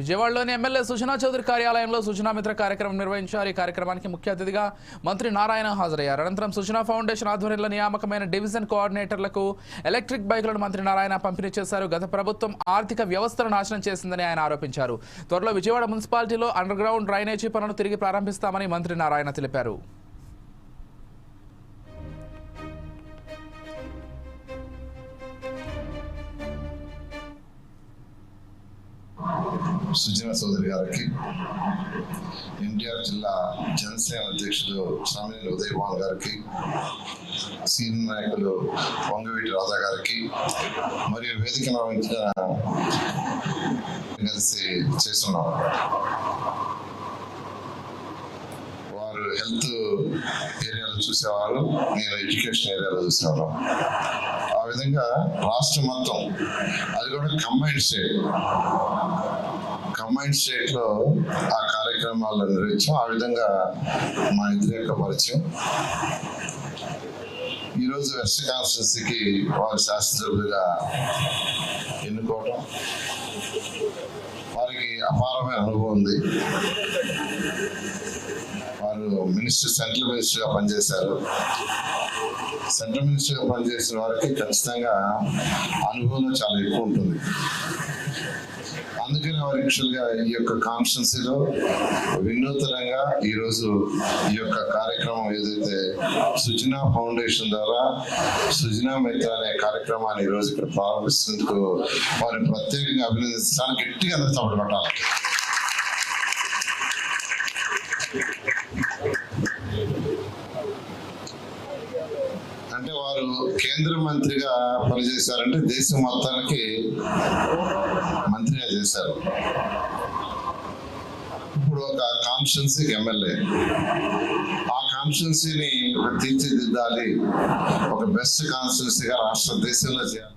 విజయవాడలోని ఎమ్మెల్యే సుజనా చౌదరి కార్యాలయంలో సుజనా మిత్ర కార్యక్రమం నిర్వహించారు. ఈ కార్యక్రమానికి ముఖ్య అతిథిగా మంత్రి నారాయణ హాజరయ్యారు. అనంతరం సుజనా ఫౌండేషన్ ఆధ్వర్యంలో నియామకమైన డివిజన్ కోఆర్డినేటర్లకు ఎలక్ట్రిక్ బైకులను మంత్రి నారాయణ పంపిణీ చేశారు. గత ప్రభుత్వం ఆర్థిక వ్యవస్థను నాశనం చేసిందని ఆయన ఆరోపించారు. త్వరలో విజయవాడ మున్సిపాలిటీలో అండర్ గ్రౌండ్ డ్రైనేజీ పనులు తిరిగి ప్రారంభిస్తామని మంత్రి నారాయణ తెలిపారు. సుజన చౌదరి గారికి ఎన్టీఆర్ జిల్లా జనసేన అధ్యక్షుడు స్వామినేని ఉదయభాన్ గారికి సీనియర్ నాయకులు వంగవీటి రాధా గారికి మరియు వేదిక నిర్వహించిన కలిసి చేస్తున్నాం. వారు హెల్త్ ఏరియాలో చూసేవారు నేను ఎడ్యుకేషన్ ఏరియాలో చూసేవారు. ఆ విధంగా రాష్ట్రం మొత్తం అది కూడా కంబైన్డ్ స్టేట్. కంబైన్డ్ స్టేట్లో ఆ కార్యక్రమాలను నిర్వహించాం. ఆ విధంగా మా ఇద్దరి యొక్క పరిచయం. ఈరోజు వెస్ట్ కాన్స్టిట్యూన్సీకి వారి శాస్త్రజ్ఞులుగా ఎన్నుకోవటం. వారికి అపారమైన అనుభవం ఉంది. వారు మినిస్టర్ సెంట్రల్ మినిస్టర్గా పనిచేశారు. సెంట్రల్ మినిస్టర్గా పనిచేసిన వారికి ఖచ్చితంగా అనుభవం చాలా ఎక్కువ ఉంటుంది. అందుకని వారు యాక్చువల్గా ఈ యొక్క కాన్స్టిట్యున్సీలో వినూతనంగా ఈరోజు ఈ యొక్క కార్యక్రమం ఏదైతే సుజనా ఫౌండేషన్ ద్వారా సుజనా మిత్ర అనే కార్యక్రమాన్ని ఈరోజు ఇక్కడ ప్రారంభిస్తున్నందుకు వారిని ప్రత్యేకంగా అభినందించడానికి గట్టిగా అందరూ తప్పటి కేంద్ర మంత్రిగా పనిచేశారంటే దేశం మొత్తానికి మంత్రిగా చేశారు. ఇప్పుడు ఒక కాన్స్టిట్యున్సీకి ఎమ్మెల్యే. ఆ కాన్స్టిట్యున్సీని తీర్చిదిద్దాలి. ఒక బెస్ట్ కాన్స్టిట్యున్సీగా రాష్ట్ర దేశంలో చేయాలి.